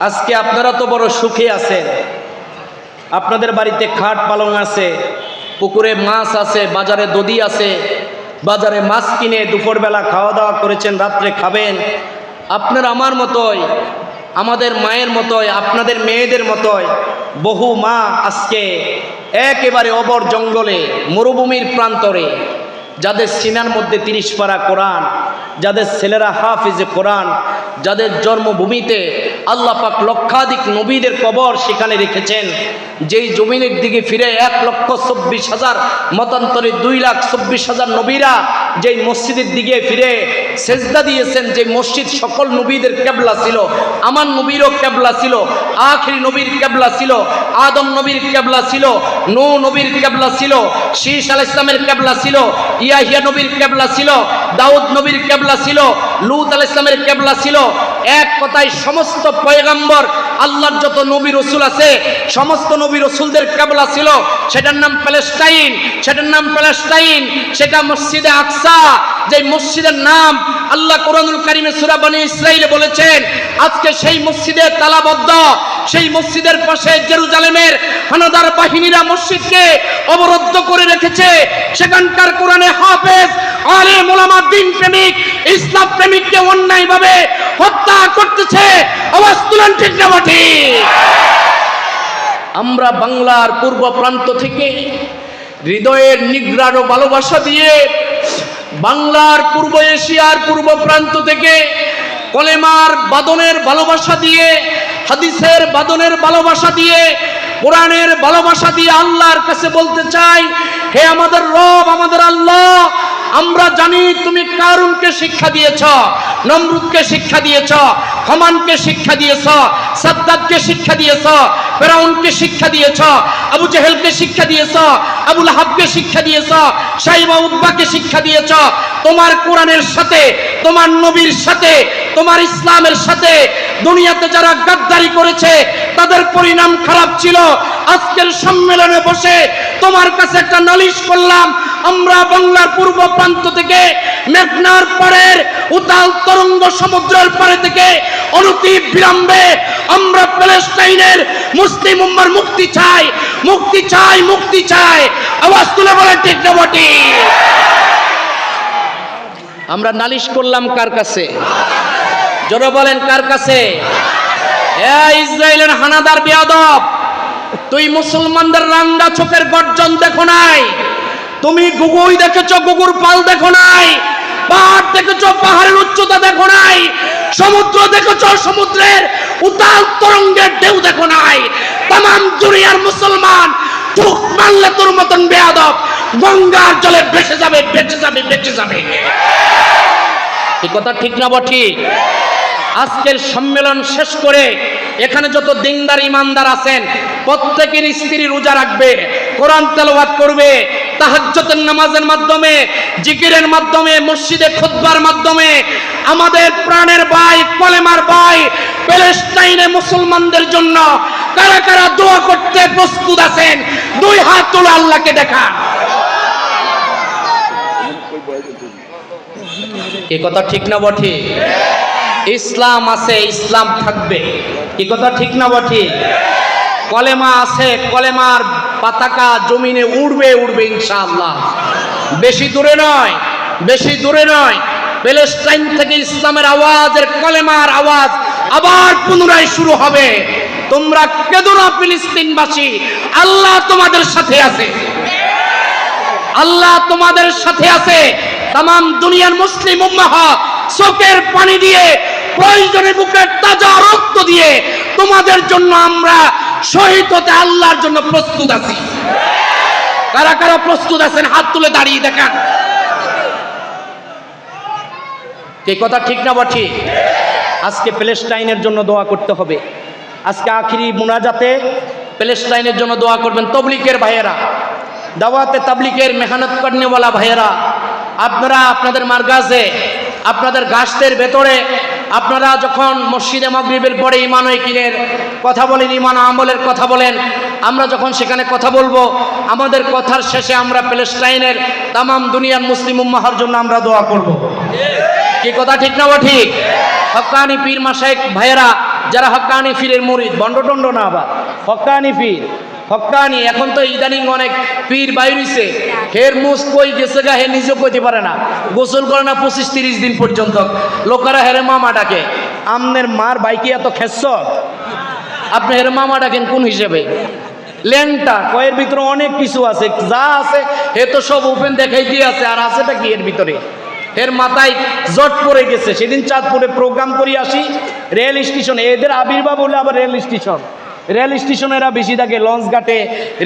আজকে আপনারা তো বড় সুখে আছেন। আপনাদের বাড়িতে খাট পালং আছে, পুকুরে মাছ আছে, বাজারে দদি আছে, বাজারে মাছ কিনে দুপুরবেলা খাওয়া দাওয়া করেছেন, রাত্রে খাবেন। আপনার আমার মতোই, আমাদের মায়ের মতোই, আপনাদের মেয়েদের মতোই, বহু মা আজকে একেবারে অবর জঙ্গলে, মরুভূমির প্রান্তরে যাদের সিনার মধ্যে তিরিশ পারা কোরআন, যাদের ছেলেরা হাফিজে কোরআন, যাদের জন্মভূমিতে আল্লাহ পাক লক্ষাধিক নবীদের কবর সেখানে রেখেছেন, যেই জমিনের দিকে ফিরে এক লক্ষ চব্বিশ হাজার, মতান্তরে দুই লাখ চব্বিশ হাজার নবীরা যেই মসজিদের দিকে ফিরে সেজদা দিয়েছেন যে মসজিদ সকল নবীদের ক্যাবলা ছিল, আমার নবীরও ক্যাবলা ছিল, আখরি নবীর ক্যাবলা ছিল, আদম নবীর ক্যাবলা ছিল, নৌ নবীর ক্যাবলা ছিল শীষ আল ইসলামের ক্যাবলা ছিল, ইয়াহিয়া নবীর ক্যাবলা ছিল, দাউদ নবীর ক্যাবলা ছিল, লুত আল ইসলামের ক্যাবলা ছিল এক কথায় সমস্ত পয়গাম্বর আল্লাহর যত নবী রসুল আছে, সমস্ত নবী রসুলদের কেবলা ছিল। সেটার নাম প্যালেস্টাইন, সেটার নাম প্যালেস্টাইন, সেটা মসজিদে আকসা যে মসজিদের নাম আল্লাহ কোরআনুল কারিমে সুরাবানি ইসরাইলে বলেছেন, আজকে সেই মসজিদে তালাবদ্ধ। সেই মসজিদের পাশে জেরুজালেমের হানাদার বাহিনীরা মসজিদকে অবরুদ্ধ করে রেখেছে। সেখানকার কোরআনে হাফেজ আলে মোলামা দিন প্রেমিক, ইসলাম প্রেমিককে অন্যায়ভাবে হত্যা করতেছে। আওয়াজ তুলেন ঠিক না আমরা বাংলার পূর্ব প্রান্ত থেকে হৃদয়ের নিগ্রাণ ভালোবাসা দিয়ে বাংলার পূর্ব এশিয়ার পূর্ব প্রান্ত থেকে কলেমার বাদনের ভালোবাসা দিয়ে হাদিসের বাদনের ভালোবাসা দিয়ে, কোরআনের ভালোবাসা দিয়ে আল্লাহর কাছে বলতে চাই, হে আমাদের রব, আমাদের আল্লাহ আমরা জানি তুমি কারুনকে শিক্ষা দিয়েছ, নমরুদকে শিক্ষা দিয়েছ, হমানকে শিক্ষা দিয়েছ, সাদ্দাদকে শিক্ষা দিয়েছ, ফেরাউনকে শিক্ষা দিয়েছ, আবু জেহেলকে শিক্ষা দিয়েছ আবুল হাবকে শিক্ষা দিয়েছ, সাইবা উদ্বাকে শিক্ষা দিয়েছ। তোমার কোরআনের সাথে, তোমার নবীর সাথে, তোমার ইসলামের সাথে দুনিয়াতে যারা গাদ্দারি করেছে, তাদের পরিণাম খারাপ ছিল। আজকের সম্মেলনে বসে তোমার কাছে একটা নালিশ করলাম আমরা বাংলার পূর্ব প্রান্ত থেকে মেঘনার পাড়ের উতাল তরঙ্গ সমুদ্রের পাড়ে থেকে অনতি বিলম্বে আমরা প্যালেস্টাইনের মুসলিম উম্মার মুক্তি চাই মুক্তি চাই মুক্তি চাই। আওয়াজ তুলে বলে ঠিক না বটি? আমরা নালিশ করলাম কার কাছে? জোরে বলেন, কার কাছে? ইসরায়েলের হানাদার বেয়াদব, তুই মুসলমানদের রাঙ্গা চোখের গর্জন দেখো নাই। তুমি গুগুই দেখেছ, গুগুর পাল দেখো নাই, পাহাড় দেখেছ, পাহাড়ের উচ্চতা দেখো নাই, সমুদ্র দেখেছ, সমুদ্রের উতাল তরঙ্গের ঢেউ দেখো নাই। তাম দুনিয়ার মুসলমান চোখ মারলে তোর মতন বেয়াদব, গঙ্গার জলে ভেসে যাবে বেঁচে যাবে বেঁচে যাবে। এই কথা ঠিক না বটি? আজকের সম্মেলন শেষ করে এখানে যত দিনদার, ইমানদার আছেন, প্রত্যেকের স্ত্রী রোজা রাখবে, কোরআন তেলবাদ করবে তাহাজ্জতের নামাজের মাধ্যমে, জিকিরের মাধ্যমে, মসজিদে খুতবার মাধ্যমে, আমাদের প্রাণের ভাই, কলেমার ভাই, প্যালেস্টাইনে মুসলমানদের জন্য কারা কারা দোয়া করতে প্রস্তুত আছেন, দুই হাত তুলে আল্লাহকে দেখা এ কথা ঠিক না বটে? ইসলাম আছে, ইসলাম থাকবে। এ কথা ঠিক না বটে? কলেমা আছে, কলেমার পতাকা জমিনে উড়বে উড়বে ইনশাআল্লাহ। বেশি দূরে নয়, বেশি দূরে নয়। প্যালেস্টাইন থেকে ইসলামের আওয়াজের কলেমার আওয়াজ আবার পুনরায় শুরু হবে। তোমরা কেদো না, ফিলিস্তিনবাসী। আল্লাহ তোমাদের সাথে আছে। আল্লাহ তোমাদের সাথে আছে। তাম দুনিয়ার মুসলিম উম্মাহ চোখের পানি দিয়ে, প্রয়োজনে বুকের তাজা রক্ত দিয়ে তোমাদের জন্য আমরা শহীদ হতে আল্লাহর জন্য প্রস্তুত আছি। কারা কারা প্রস্তুত আছেন, হাত তুলে দাঁড়িয়ে দেখান। কে কথা ঠিক না বঠি আজকে প্যালেস্টাইনের জন্য দোয়া করতে হবে। আজকে আখিরি মোনাজাতে প্যালেস্টাইনের জন্য দোয়া করবেন তবলিকের ভাইয়েরা। দাওয়াতে তাবলিকের মেহনত করনেওয়ালা ভাইয়েরা। আপনারা আপনাদের মার্গাজে আপনাদের গাছদের ভেতরে আপনারা যখন মসজিদে মগরিবের পরে ইমান কিনের কথা বলেন ইমান আমলের কথা বলেন, আমরা যখন সেখানে কথা বলব, আমাদের কথার শেষে আমরা প্যালেস্টাইনের তামাম দুনিয়ার মুসলিম উম্মাহার জন্য আমরা দোয়া করব। কি কথা ঠিক না ঠিক হকানি পীর মাসাইক ভাইয়েরা, যারা হক্কানি ফিরের মুরিদ, বন্ডটন্ড না আবার হক্কানি ফির হক্কানি এখন তো ইদানিং অনেক পীর বাইরিছে হের মুস কই গেছে গা, হে নিজেও কইতে পারে না। গোসল করে না পঁচিশ তিরিশ দিন পর্যন্ত। লোকেরা হেরে মামা ডাকে। আমনের মার বাইকে এত খেস আপনি হেরে মামা ডাকেন কোন হিসেবে? ল্যাংটা, কয়ের ভিতরে অনেক কিছু আছে, যা আছে এ তো সব ওপেন দেখাই দিয়ে আছে, আর আছেটা কি এর ভিতরে? এর মাথায় জট পড়ে গেছে। সেদিন চাঁদপুরে প্রোগ্রাম করি আসি, রেল স্টেশনে, এদের আবির্ভাব হলে আবার রেল স্টেশন। রেল স্টেশনেরা বেশি থাকে লঞ্চ ঘাটে,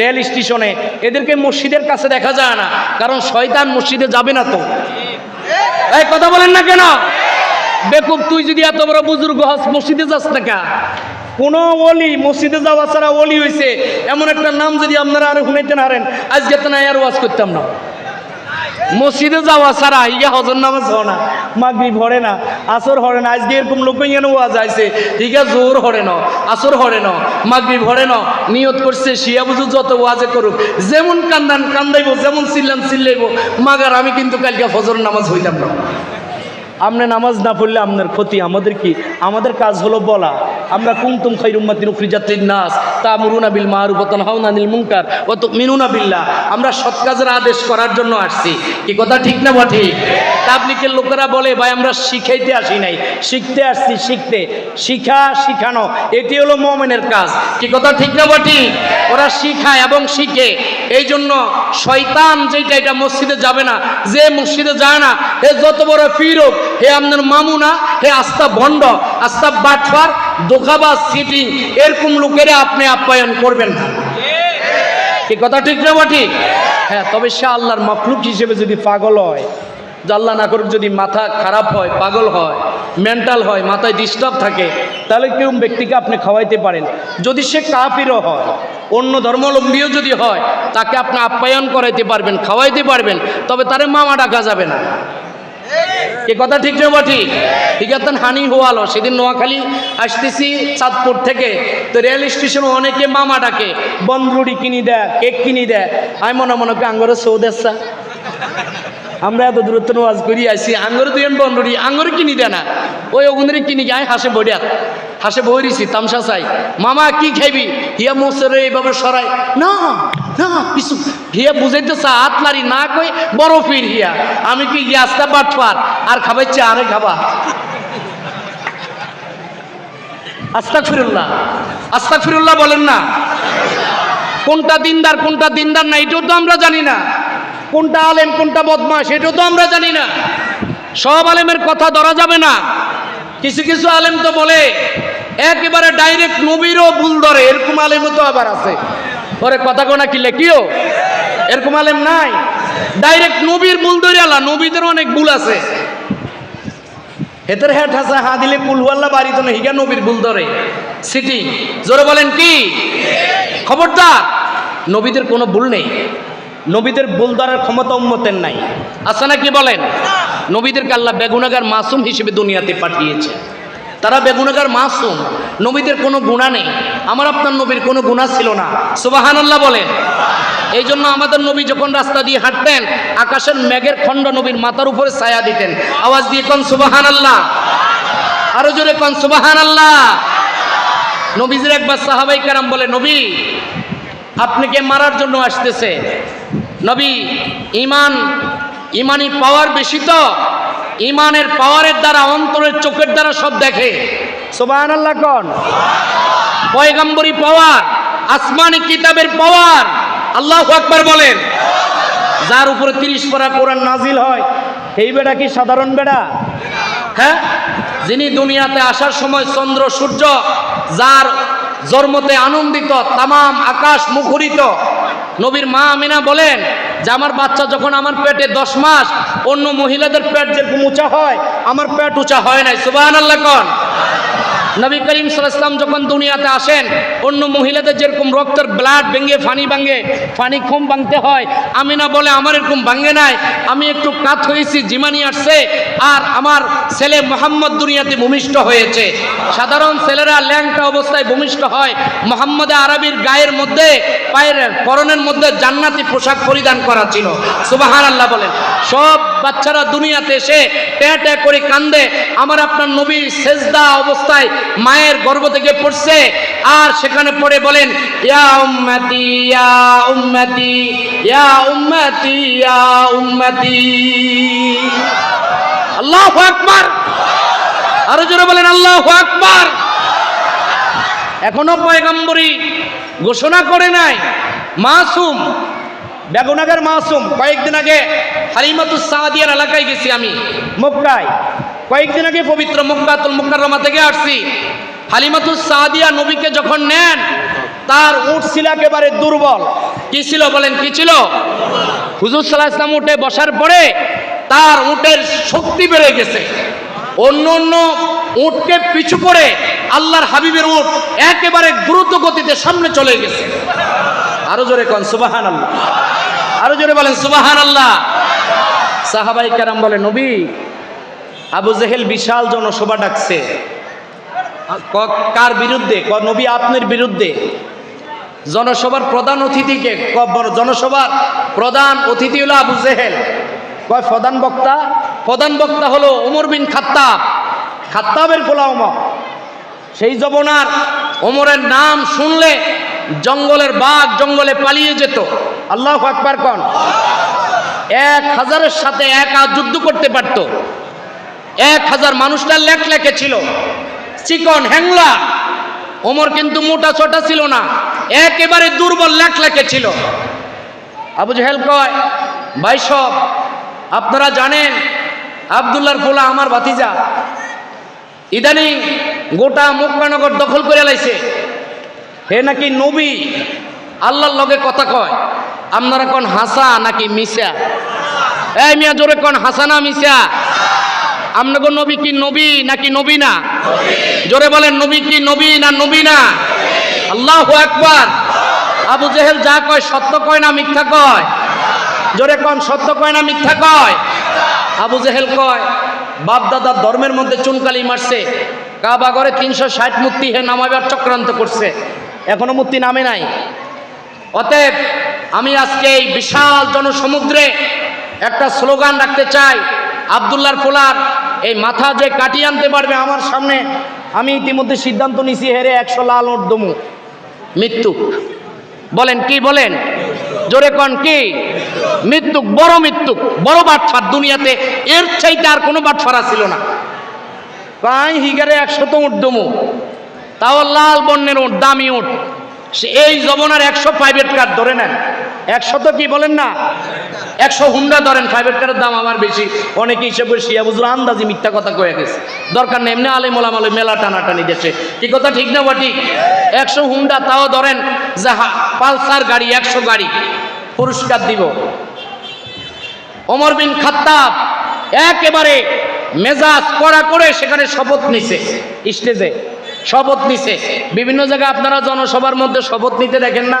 রেল স্টেশনে। এদেরকে মসজিদের কাছে দেখা যায় না, কারণ শয়তান মসজিদে যাবে না তো। এই কথা বলেন না কেন? বেকুব, তুই যদি এত বড় বুজুর্গ হস, মসজিদে যাস না কোন? ওলি, মসজিদে যাওয়া ছাড়া ওলি হয়েছে এমন একটা নাম যদি আপনারা আর শুনাইতে না হারেন আজকে তো নাই আর ওয়াজ করতাম না। মসজিদে যাওয়া ছাড়া ইয়া হজর নামাজ হয় না মাগরি ভরে না, আসর হরে না, আজকে এরকম লোক যেন ওয়াজ আইছে আছে জোর হরে না, আসর হরে না মাগরি ভরে না, নিয়ত করছে শিয়া বুঝু যত ওয়াজে করুক, যেমন কান্দান কান্দাইব, যেমন চিল্লান চিল্লাইব, মাগার আমি কিন্তু কালকে ফজর নামাজ হইতাম না। আপনি নামাজ না পড়লে আপনার ক্ষতি, আমাদের কি? আমাদের কাজ হলো বলা। আমরা কুমতুম খৈরুম্মাতিন উখরিজাতিন নাস তামুরুনা বিল মারুফ ওয়া তানহাউনা আনিল মুনকার ওয়া তুমিনুনা বিল্লাহ। আমরা সৎ কাজের আদেশ করার জন্য আসছি। কি কথা ঠিক না বা ঠিক? তাবলিকের লোকেরা বলে, ভাই, আমরা শিখাইতে আসি নাই। শিখতে আসছি, শিখতে। শিখা, শিখানো, এটি হলো মোমেনের কাজ। কি কথা ঠিক না বা ঠিক? ওরা শিখায় এবং শিখে। এই জন্য শয়তান যেটা এটা মসজিদে যাবে না। যে মসজিদে যায় না, এ যত বড় ফিরক হে আপনার মামুনা, হে আস্তা ভণ্ড আস্তা বাটফার দোকাবাজ সিটিং, এরকম লোকেরা আপনি আপ্যায়ন করবেন না। কি কথা ঠিক না বা ঠিক? হ্যাঁ তবে সে আল্লাহর মখলুক হিসেবে যদি পাগল হয় জাল্লা না করুক যদি মাথা খারাপ হয়, পাগল হয় মেন্টাল হয়, মাথায় ডিস্টার্ব থাকে, তাহলে কেউ ব্যক্তিকে আপনি খাওয়াইতে পারেন? যদি সে কাফিরও হয়, অন্য ধর্মাবলম্বীও যদি হয়, তাকে আপনি আপ্যায়ন করাইতে পারবেন, খাওয়াইতে পারবেন, তবে তারে মামা ডাকা যাবে না। এ কথা ঠিক না বা ঠিক? আছে হানি হওয়ালো সেদিন নোয়াখালী আসতেছি চাঁদপুর থেকে। তো রেল স্টেশনে অনেকে মামা ডাকে বন্ধুড়ি কিনি দেয় কেক কিনি দেয় আমি মনে মনে আঙ্গরে সৌদেশা আমরা এত দূরত্ব ওয়াজ করি আসি আঙ্গর দুই বন্ধুড়ি আঙ্গর কিনি দেয় না। ওই ওগুনরে কিনি গায়ে হাসে বড়িয়া হাসে বইরিছি তামসা চাই। মামা, কি খাইবি? হিয়া মোসরে, এইভাবে সরাই। না না কই হিয়া আমি কি আর আরে খাবা। বলেন না। কোনটা দিনদার কোনটা দিনদার না, এটাও তো আমরা জানি না। কোনটা আলেম, কোনটা বদমাস এটাও তো আমরা জানি না। সব আলেমের কথা ধরা যাবে না। কিছু কিছু আলেম তো বলে, একেবারে ডাইরেক্ট নবীরও ভুল ধরে, এরকম আলেমও তো আবার আছে। ওরে কথা কোনা কি লেখিও এরকম আলেম নাই। ডাইরেক্ট নবীর ভুল ধরে আলা নবীদের অনেক ভুল আছে। হেতের হ্যাট হাসা হা দিলে কুলওয়াল্লা বাড়ি তো হিগা নবীর ভুল ধরে। সিটি জোরে বলেন কি? খবরদার, নবীদের কোনো ভুল নেই। নবীদের ভুল ধরার ক্ষমতা উম্মতের নাই। আছে না কি বলেন? নবীদেরকে আল্লাহ বেগুনাগার মাসুম হিসেবে দুনিয়াতে পাঠিয়েছে। তারা বেগুনাগার মাসুম, নবীদের কোনো গুণা নেই। আমার আপনার নবীর কোনো গুণা ছিল না। সুবাহান আল্লাহ বলেন। এই জন্য আমাদের নবী যখন রাস্তা দিয়ে হাঁটতেন, আকাশের মেঘের খণ্ড নবীর মাথার উপরে ছায়া দিতেন। আওয়াজ দিয়ে কন সুবাহান আল্লাহ আরও জোরে কন সুবাহান আল্লাহ নবীজির একবার সাহাবাই কারাম বলে, নবী আপনাকে মারার জন্য আসতেছে? নবী, ইমান, ইমানি পাওয়ার বেশি তো? ইমানের পাওয়ারের দ্বারা অন্তরের চোখের দ্বারা সব দেখে। সোবাহান আল্লাহ কন? পয়গাম্বরী পাওয়ার আসমানি কিতাবের পাওয়ার। আল্লাহ আকবার বলেন। যার উপরে তিরিশ পারা কোরআন নাজিল হয় এই বেড়া কি সাধারণ বেড়া হ্যাঁ? যিনি দুনিয়াতে আসার সময় চন্দ্র সূর্য যার জন্মতে আনন্দিত তামাম আকাশ মুখরিত নবীর মা আমিনা বলেন যে আমার বাচ্চা যখন আমার পেটে দশ মাস, অন্য মহিলাদের পেট যেরকম উঁচা হয়, আমার পেট উঁচা হয় নাই। সুবাহ আল্লাহ কন। নবী করিম সাল্লাম যখন দুনিয়াতে আসেন, অন্য মহিলাদের যেরকম রক্তের ব্লাড ভেঙে, ফানি ভাঙে, ফানি কম ভাঙতে হয় আমি না বলে, আমার এরকম ভাঙে নাই, আমি একটু কাত হয়েছি, জিমানি আসছে, আর আমার ছেলে মোহাম্মদ দুনিয়াতে ভূমিষ্ঠ হয়েছে। সাধারণ ছেলেরা ল্যাংটা অবস্থায় ভূমিষ্ঠ হয়। মোহাম্মদে আরবির গায়ের মধ্যে, পায়ের পরনের মধ্যে জান্নাতি পোশাক পরিধান করা ছিল। সুবাহান আল্লাহ বলেন। সব বাচ্চারা দুনিয়াতে এসে ট্যাঁ ট্যাঁ করে কান্দে। আমার আপনার নবী সেজদা অবস্থায় মায়ের গর্ভ থেকে পড়ছে, আর সেখানে পড়ে বলেন, ইয়া উম্মতি ইয়া উম্মতি ইয়া উম্মতি ইয়া উম্মতি। আল্লাহু আকবার। আরও জোরে বলেন, আল্লাহু আকবার। এখনও পয়গম্বরী ঘোষণা করে নাই, মাসুম বেগুনাগার মাসুম। কয়েকদিন আগে হালিমাতুস সাদিয়ার এলাকায় গেছি আমি, মক্কায়। কয়েকদিন আগে পবিত্র মক্কাতুল মুকাররমা থেকে আসছি। হালিমাতুস সাদিয়া নবীকে যখন নেন, তার উট ছিল একেবারে দুর্বল। কি ছিল বলেন, কি ছিল? হুজুর সাল্লাহ ইসলাম উঠে বসার পরে তার উটের শক্তি বেড়ে গেছে। অন্য অন্য উটকে পিছু করে আল্লাহর হাবিবের উট একেবারে দ্রুত গতিতে সামনে চলে গেছে। আরও জোরে কন সুবাহান আল্লাহ আরও জোরে বলেন সুবাহান আল্লাহ সাহাবাই কারাম বলে নবী আবু জেহেল বিশাল জনসভা ডাকছে। কার বিরুদ্ধে? ক, নবী আপনার বিরুদ্ধে? জনসভার প্রধান অতিথিকে জনসভার প্রধান অতিথি হলো আবু জেহেল। কয়, প্রধান বক্তা? প্রধান বক্তা হলো ওমর বিন খাত্তাব। খাত্তাবের ওমর। সেই জবনার ওমরের নাম শুনলে জঙ্গলের বাঘ জঙ্গলে পালিয়ে যেত। আল্লাহ আকবার কন। এক হাজারের সাথে একা যুদ্ধ করতে পারত। এক হাজার মানুষটার লেখ লেখে ছিল। চিকন হ্যাংলা ওমর কিন্তু মোটা ছোটা ছিল না। একেবারে দুর্বল লেখ লেখে ছিল। আবু জাহেল কয়, ভাই সব, আপনারা জানেন আবদুল্লার ফোলা আমার ভাতিজা। ইদানিং গোটা মুক্তানগর দখল করে লাইছে। হে নাকি নবী? আল্লাহর লগে কথা কয়, আপনারা কোন হাসা নাকি মিশা এই মিয়া, জোরে কোন হাসা না মিশা আপনাকে নবী কি নবী নাকি নবী না? জোরে বলেন, নবী কি নবী না নবী না? আল্লাহ একবার আবু জেহেল যা কয় সত্য কয় না মিথ্যা কয়? জোরে কন, সত্য কয় না মিথ্যা কয়? আবু জেহেল কয়, বাপ দাদার ধর্মের মধ্যে চুনকালি মারছে, কাবা ঘরে তিনশো ষাট মূর্তি হে নামাইবার চক্রান্ত করছে, এখনও মূর্তি নামে নাই। অতএব আমি আজকে এই বিশাল জনসমুদ্রে একটা স্লোগান রাখতে চাই আবদুল্লার ফোলার এই মাথা যে কাটিয়ে আনতে পারবে আমার সামনে, আমি ইতিমধ্যে সিদ্ধান্ত নিছি হেরে একশো লাল ওট দমু। মৃত্যু। বলেন, কি বলেন? জোরে কন, কি? মৃত্যু বড় মৃত্যু বড় বাটফার দুনিয়াতে, এর চাইতে আর কোনো বাটফারা ছিল না। কাই হিগারে একশত উঠ দমু। তাও লাল বর্ণের উঠ, দামি উঠ। সে এই জবনার একশো প্রাইভেট কার ধরে নেন। একশো তো কি বলেন না? একশো হুন্ডা ধরেন প্রাইভেট কারের দাম আমার বেশি। অনেকে হিসেবে শিয়া বুঝলো, আন্দাজি মিথ্যা কথা কয়ে গেছে। দরকার নেই, এমনি আলে মোলাম আলে মেলা টানাটানি দেশে। কি কথা ঠিক না বা ঠিক? একশো হুন্ডা তাও ধরেন, যাহা পালসার গাড়ি, একশো গাড়ি। পুরস্কার দিব। ওমর বিন খাত্তাব একেবারে মেজাজ করা করে সেখানে শপথ নিছে, স্টেজে। শপথ নিছে। বিভিন্ন জায়গায় আপনারা জনসভার মধ্যে শপথ নিতে দেখেন না?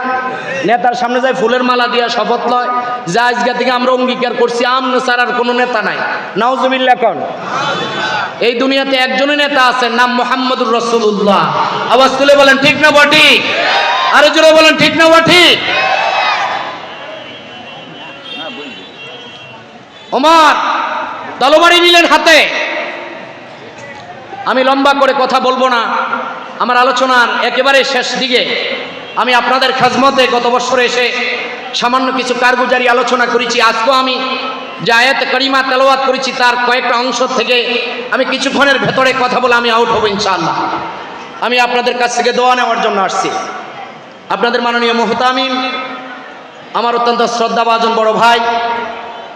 নেতার সামনে যায় ফুলের মালা দিয়া শপথ লয়। যা আজকে থেকে আমরা অঙ্গীকার করছি আমনে আর কোনো নেতা নাই। নাউজুবিল্লা কন। এই দুনিয়াতে একজনই নেতা আছেন নাম মোহাম্মদুর রসুল্লাহ আওয়াজ তুলে বলেন, ঠিক না বটি? আরও জোরে বলেন, ঠিক না বটি? ওমর তলবাড়ি নিলেন হাতে। আমি লম্বা করে কথা বলব না। আমার আলোচনার একেবারে শেষ দিকে আমি আপনাদের খাজমতে গত বছরে এসে সামান্য কিছু কারগুজারি আলোচনা করেছি। আজকেও আমি যে আয়াত করিমা তেলাওয়াত করেছি, তার কয়েকটা অংশ থেকে আমি কিছুক্ষণের ভেতরে কথা বলে আমি আউট হব ইনশাআল্লাহ। আমি আপনাদের কাছ থেকে দোয়া নেওয়ার জন্য আসছি। আপনাদের মাননীয় মোহতামিম, আমার অত্যন্ত শ্রদ্ধাভাজন বড় ভাই,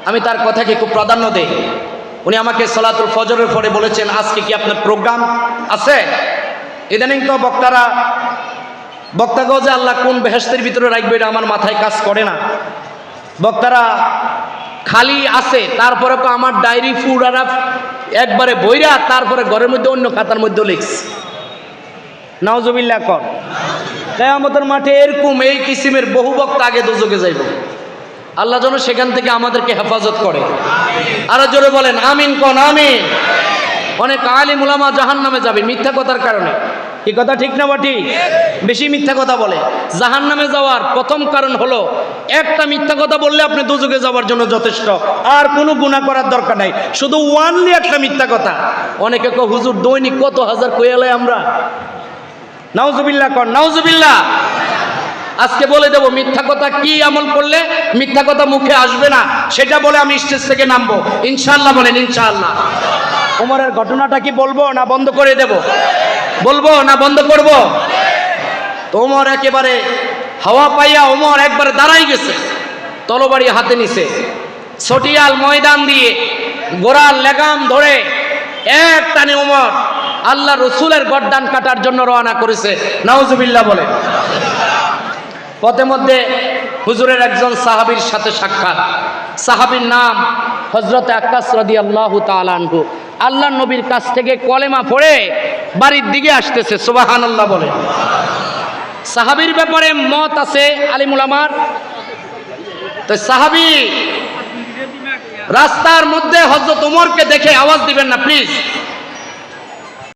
আমি তার কথাকে খুব প্রাধান্য দেই। উনি আমাকে সলাতুল ফজরের পরে বলেছেন, আজকে কি আপনার প্রোগ্রাম আছে? ইদানিং তো বক্তারা বক্তাগো যে আল্লাহ কোন বেহেস্তের ভিতরে রাখবে এটা আমার মাথায় কাজ করে না। বক্তারা খালি আছে, তারপরে তো আমার ডায়েরি ফুডারা একবারে বইরা, তারপরে ঘরের মধ্যে অন্য খাতার মধ্যে লিখছে। নাওজবিল্লা কর। কেয়ামতের মাঠে এরকম এই কিসিমের বহু বক্তা আগে দুযোগে যাইব। আল্লাহ যেন সেখান থেকে আমাদেরকে হেফাজত করে। আরও জোরে বলেন, আমিন কন, আমিন। অনেক আলিম উলামা জাহান নামে যাবে মিথ্যা কথার কারণে। কি কথা ঠিক না বাটি বেশি মিথ্যা কথা বলে। জাহান নামে যাওয়ার প্রথম কারণ হলো, একটা মিথ্যা কথা বললে আপনি দুযোগে যাওয়ার জন্য যথেষ্ট। আর কোনো গুণা করার দরকার নাই। শুধু ওয়ানলি একটা মিথ্যা কথা। অনেকে কো হুজুর, দৈনিক কত হাজার কইয়ালে আমরা? নাউজুবিল্লাহ কর নাউজুবিল্লাহ। আজকে বলে দেব, মিথ্যা কথা কি আমল করলে মিথ্যা কথা মুখে আসবে না? সেটা বলে আমি স্টেজ থেকে নামবো। ইনশাল্লাহ বলেন, ইনশাআল্লাহ। ওমরের ঘটনাটা কি বলব না বন্ধ করে দেব? বলব না বন্ধ করব? তো একেবারে হাওয়া পাইয়া ওমর একবারে দাঁড়াই গেছে, তলবাড়ি হাতে নিছে। ছটিয়াল ময়দান দিয়ে গোড়ার লেগাম ধরে এক টানে ওমর আল্লাহ রসুলের গড্ডান কাটার জন্য রওনা করেছে। নাউজুবিল্লাহ বলে পথে মধ্যে হুজুরের একজন সাহাবীর সাথে সাক্ষাৎ। সাহাবীর নাম হজরত আকাশ রদি আল্লাহ তালানহু আল্লাহ নবীর কাছ থেকে কলেমা পড়ে বাড়ির দিকে আসতেছে সুবাহান আল্লাহ বলে। সাহাবীর ব্যাপারে মত আছে আলিমুল আমার? তো সাহাবী রাস্তার মধ্যে হজরত উমরকে দেখে আওয়াজ দিবেন না, প্লিজ।